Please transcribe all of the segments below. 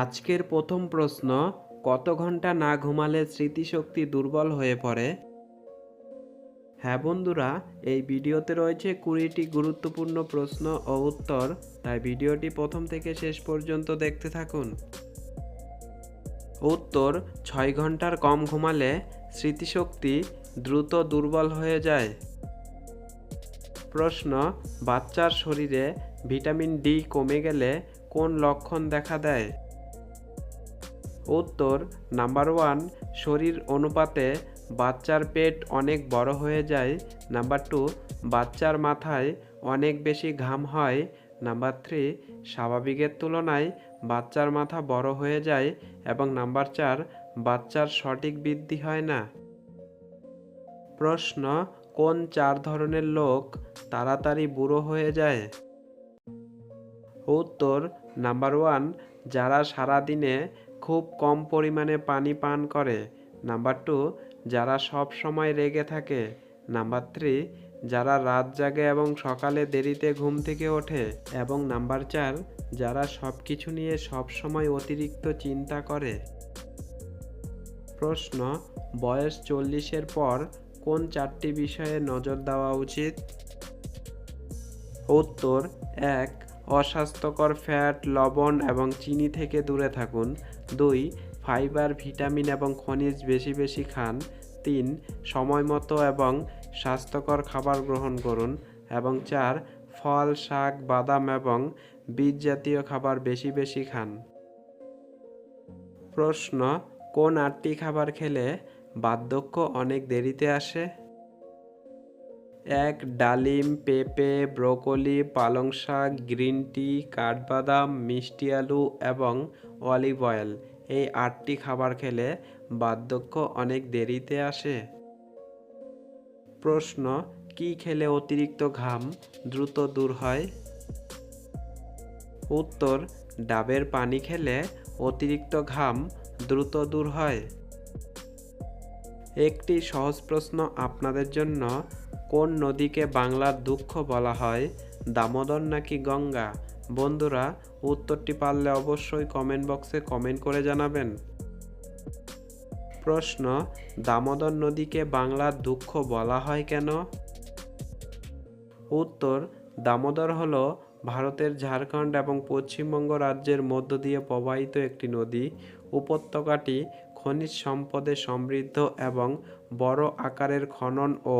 আজকের প্রথম প্রশ্ন, কত ঘণ্টা না ঘুমালে স্মৃতিশক্তি দুর্বল হয়ে পড়ে? হ্যাঁ বন্ধুরা, এই ভিডিওতে রয়েছে কুড়িটি গুরুত্বপূর্ণ প্রশ্ন ও উত্তর, তাই ভিডিওটি প্রথম থেকে শেষ পর্যন্ত দেখতে থাকুন। উত্তর, ছয় ঘণ্টার কম ঘুমালে স্মৃতিশক্তি দ্রুত দুর্বল হয়ে যায়। প্রশ্ন, বাচ্চার শরীরে ভিটামিন ডি কমে গেলে কোন লক্ষণ দেখা দেয়? উত্তর নাম্বার ওয়ান শরীর অনুপাতে বাচ্চার পেট অনেক বড় হয়ে যায়। নাম্বার টু বাচ্চার মাথায় অনেক বেশি ঘাম হয়। নাম্বার থ্রি স্বাভাবিকের তুলনায় বাচ্চার মাথা বড় হয়ে যায় এবং নাম্বার চার, বাচ্চার সঠিক বৃদ্ধি হয় না। প্রশ্ন, কোন চার ধরনের লোক তাড়াতাড়ি বুড়ো হয়ে যায়? উত্তর নাম্বার ওয়ান যারা সারাদিনে খুব কম পরিমাণে পানি পান করে। নাম্বার টু, যারা সব সময় রেগে থাকে। নাম্বার থ্রি, যারা রাত জাগে এবং সকালে দেরিতে ঘুম থেকে ওঠে। এবং নাম্বার চার, যারা সব কিছু নিয়ে সব সময় অতিরিক্ত চিন্তা করে। প্রশ্ন, বয়স চল্লিশের পর কোন চারটি বিষয়ে নজর দেওয়া উচিত? উত্তর, এক, অস্বাস্থ্যকর ফ্যাট, লবণ এবং চিনি থেকে দূরে থাকুন। দুই, ফাইবার, ভিটামিন এবং খনিজ বেশি বেশি খান। তিন, সময় মতো এবং স্বাস্থ্যকর খাবার গ্রহণ করুন। এবং চার, ফল, শাক, বাদাম এবং বীজ জাতীয় খাবার বেশি বেশি খান। প্রশ্ন, কোন আটটি খাবার খেলে বার্ধক্য অনেক দেরিতে আসে? এক ডালিম, পেঁপে, ব্রোকলি, পালং শাক, গ্রিন টি, কাঠবাদাম, মিষ্টি আলু এবং অলিভ অয়েল। এই আটটি খাবার খেলে বার্ধক্য অনেক দেরিতে আসে। প্রশ্ন, কি খেলে অতিরিক্ত ঘাম দ্রুত দূর হয়? উত্তর, ডাবের পানি খেলে অতিরিক্ত ঘাম দ্রুত দূর হয়। একটি সহজ প্রশ্ন আপনাদের জন্য কোন নদীকে বাংলার দুঃখ বলা হয়? দামোদর নাকি গঙ্গা? বন্ধুরা, উত্তরটি পারলে অবশ্যই কমেন্ট বক্সে কমেন্ট করে জানাবেন। প্রশ্ন, দামোদর নদীকে বাংলার দুঃখ বলা হয় কেন? উত্তর, দামোদর হলো ভারতের ঝাড়খণ্ড এবং পশ্চিমবঙ্গ রাজ্যের মধ্য দিয়ে প্রবাহিত একটি নদী। উপত্যকাটি খনিজ সম্পদে সমৃদ্ধ এবং বড় আকারের খনন ও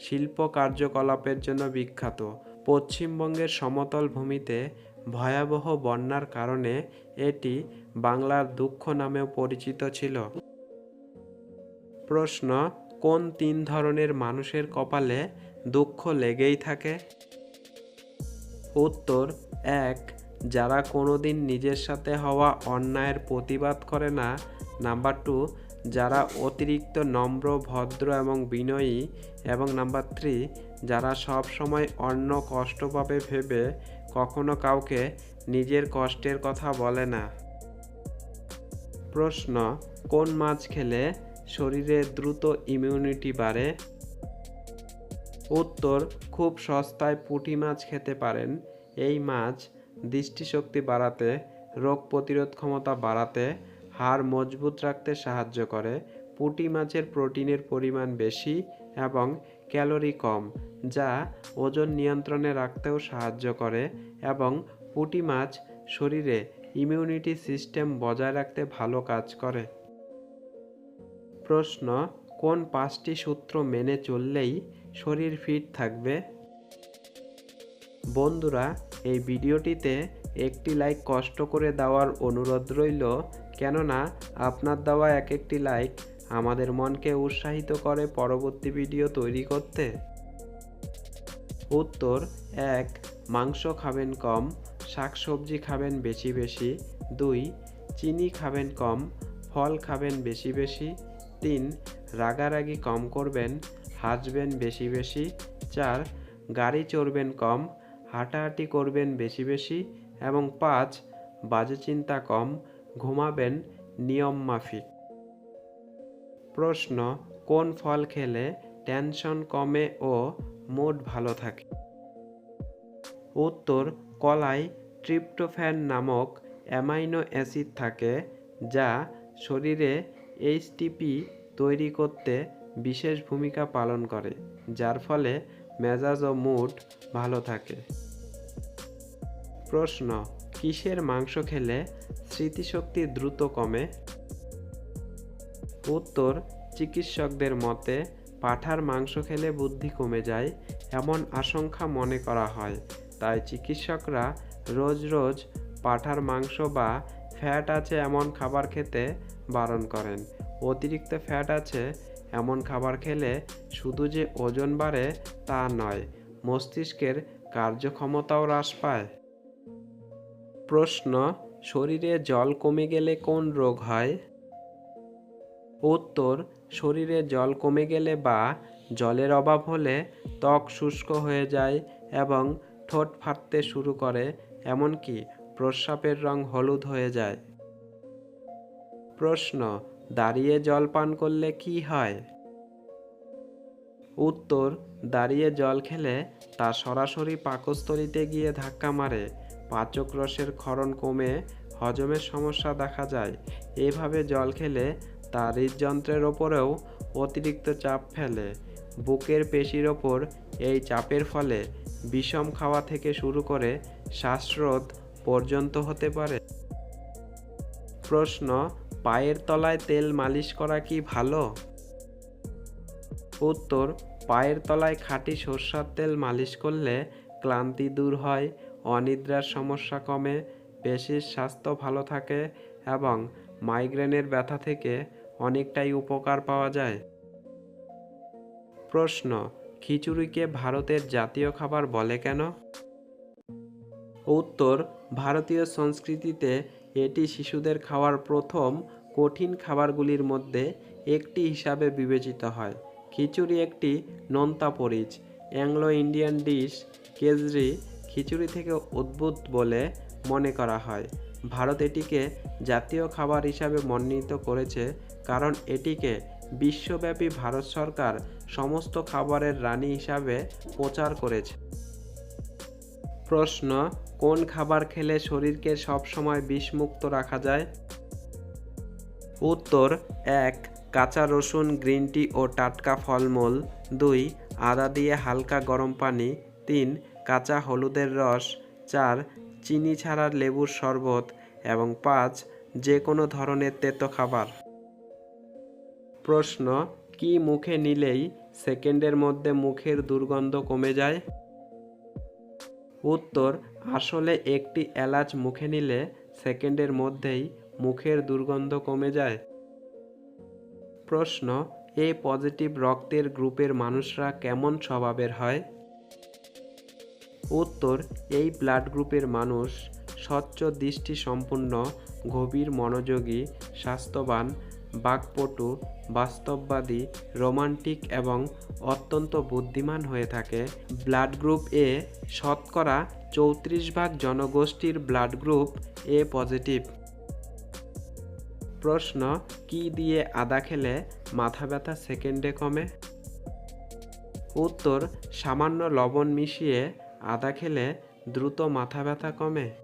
শিল্প কার্যকলাপের জন্য বিখ্যাত। পশ্চিমবঙ্গের সমতল ভূমিতে ভয়াবহ বন্যার কারণে এটি বাংলার দুঃখ নামেও পরিচিত ছিল। প্রশ্ন, কোন তিন ধরনের মানুষের কপালে দুঃখ লেগেই থাকে? উত্তর, এক যারা কোনোদিন নিজের সাথে হওয়া অন্যায়ের প্রতিবাদ করে না, নাম্বার টু যারা অতিরিক্ত নম্র, ভদ্র এবং বিনয়ী, এবং নাম্বার থ্রি যারা সব সময় অন্য কষ্ট পাবে ভেবে কখনো কাউকে নিজের কষ্টের কথা বলে না। প্রশ্ন, কোন মাছ খেলে শরীরে দ্রুত ইমিউনিটি বাড়ে? উত্তর, খুব সস্তায় পুঁটি মাছ খেতে পারেন। এই মাছ দৃষ্টিশক্তি বাড়াতে, রোগ প্রতিরোধ ক্ষমতা বাড়াতে, হাড় মজবুত রাখতে সাহায্য করে। পুঁটি মাছের প্রোটিনের পরিমাণ বেশি এবং ক্যালোরি কম, যা ওজন নিয়ন্ত্রণে রাখতেও সাহায্য করে এবং পুঁটি মাছ শরীরে ইমিউনিটি সিস্টেম বজায় রাখতে ভালো কাজ করে। প্রশ্ন, কোন পাঁচটি সূত্র মেনে চললেই শরীর ফিট থাকবে? বন্ধুরা এই ভিডিওটিতে একটি লাইক কষ্ট করে দেওয়ার অনুরোধ রইল, কেননা আপনার দেওয়া এক একটি লাইক আমাদের মনকে উৎসাহিত করে পরবর্তী ভিডিও তৈরি করতে। উত্তর, এক, মাংস খাবেন কম, শাকসবজি খাবেন বেশি বেশি, দুই, চিনি খাবেন কম, ফল খাবেন বেশি বেশি, তিন, রাগারাগি কম করবেন, হাসবেন বেশি বেশি, চার, গাড়ি চড়বেন কম হাঁটাহাঁটি করবেন বেশি বেশি এবং পাঁচ, বাজে চিন্তা কম, ঘুমাবেন নিয়ম মাফিক। প্রশ্ন, কোন ফল খেলে টেনশন কমে ও মুড ভালো থাকে? উত্তর কলায় ট্রিপ্টোফ্যান নামক অ্যামাইনো অ্যাসিড থাকে যা শরীরে এইচটিপি তৈরি করতে বিশেষ ভূমিকা পালন করে, যার ফলে মেজাজ ও মুড ভালো থাকে। প্রশ্ন, কিসের মাংস খেলে স্মৃতিশক্তি দ্রুত কমে? উত্তর, চিকিৎসকদের মতে, পাঁঠার মাংস খেলে বুদ্ধি কমে যায় এমন আশঙ্কা মনে করা হয়। তাই চিকিৎসকরা রোজ রোজ পাঁঠার মাংস বা ফ্যাট আছে এমন খাবার খেতে বারণ করেন। অতিরিক্ত ফ্যাট আছে এমন খাবার খেলে শুধু যে ওজন বাড়ে তা নয়, মস্তিষ্কের কার্যক্ষমতাও হ্রাস পায়। প্রশ্ন, শরীরে জল কমে গেলে কোন রোগ হয়? উত্তর, শরীরে জল কমে গেলে বা জলের অভাব হলে ত্বক শুষ্ক হয়ে যায় এবং ঠোঁট ফাটতে শুরু করে, এমনকি প্রস্রাবের রং হলুদ হয়ে যায়। প্রশ্ন দাঁড়িয়ে জল পান করলে কি হয়? উত্তর, দাঁড়িয়ে জল খেলে তা সরাসরি পাকস্থলিতে গিয়ে ধাক্কা মারে। পাচক রসের ক্ষরণ কমে হজমের সমস্যা দেখা যায়। এভাবে জল খেলে তা হৃদযন্ত্রের ওপরেও অতিরিক্ত চাপ ফেলে। বুকের পেশির ওপর এই চাপের ফলে বিষম খাওয়া থেকে শুরু করে শ্বাসরোধ পর্যন্ত হতে পারে। প্রশ্ন পায়ের তলায় তেল মালিশ করা কি ভালো? উত্তর, পায়ের তলায় খাঁটি সর্ষার তেল মালিশ করলে ক্লান্তি দূর হয়, অনিদ্রার সমস্যা কমে, পেশির স্বাস্থ্য ভালো থাকে এবং মাইগ্রেনের ব্যথা থেকে অনেকটাই উপকার পাওয়া যায়। প্রশ্ন, খিচুড়িকে ভারতের জাতীয় খাবার বলে কেন? উত্তর, ভারতীয় সংস্কৃতিতে এটি শিশুদের খাওয়ার প্রথম কঠিন খাবারগুলির মধ্যে একটি হিসাবে বিবেচিত হয়। খিচুড়ি একটি নোনতা পরিচ, Anglo Indian dish, kedgeree, khichdi থেকে উদ্ভূত বলে মনে করা হয়। ভারত এটিকে জাতীয় খাবার হিসাবে মনোনীত করেছে কারণ এটিকে বিশ্বব্যাপী ভারত সরকার সমস্ত খাবারের রানী হিসাবে প্রচার করেছে। প্রশ্ন, কোন খাবার খেলে শরীরকে সবসময় বিষমুক্ত রাখা যায়? উত্তর, এক, কাঁচা রসুন, গ্রিন টি ও টাটকা ফলমূল। দুই, আদা দিয়ে হালকা গরম পানি। তিন, কাঁচা হলুদের রস। চার, চিনি ছাড়া লেবুর শরবত। এবং পাঁচ যে কোনো ধরনের তেতো খাবার। প্রশ্ন, কি মুখে নিলেই সেকেন্ডের মধ্যে মুখের দুর্গন্ধ কমে যায়? উত্তর, আসলে একটি এলাচ মুখে নিলে সেকেন্ডের মধ্যেই মুখের দুর্গন্ধ কমে যায়। প্রশ্ন, এ পজিটিভ রক্তের গ্রুপের মানুষরা কেমন স্বভাবের হয়? উত্তর, এই ব্লাড গ্রুপের মানুষ স্বচ্ছ দৃষ্টি সম্পূর্ণ গভীর, মনোযোগী, স্বাস্থ্যবান, বাকপটু বাস্তববাদী, রোমান্টিক এবং অত্যন্ত বুদ্ধিমান হয়ে থাকে। ব্লাড গ্রুপ এ শতকরা চৌত্রিশ ভাগ জনগোষ্ঠীর ব্লাড গ্রুপ এ পজিটিভ। প্রশ্ন, কি দিয়ে আদা খেলে মাথা ব্যথা সেকেন্ডে কমে? উত্তর, সামান্য লবণ মিশিয়ে আদা খেলে দ্রুত মাথা ব্যথা কমে।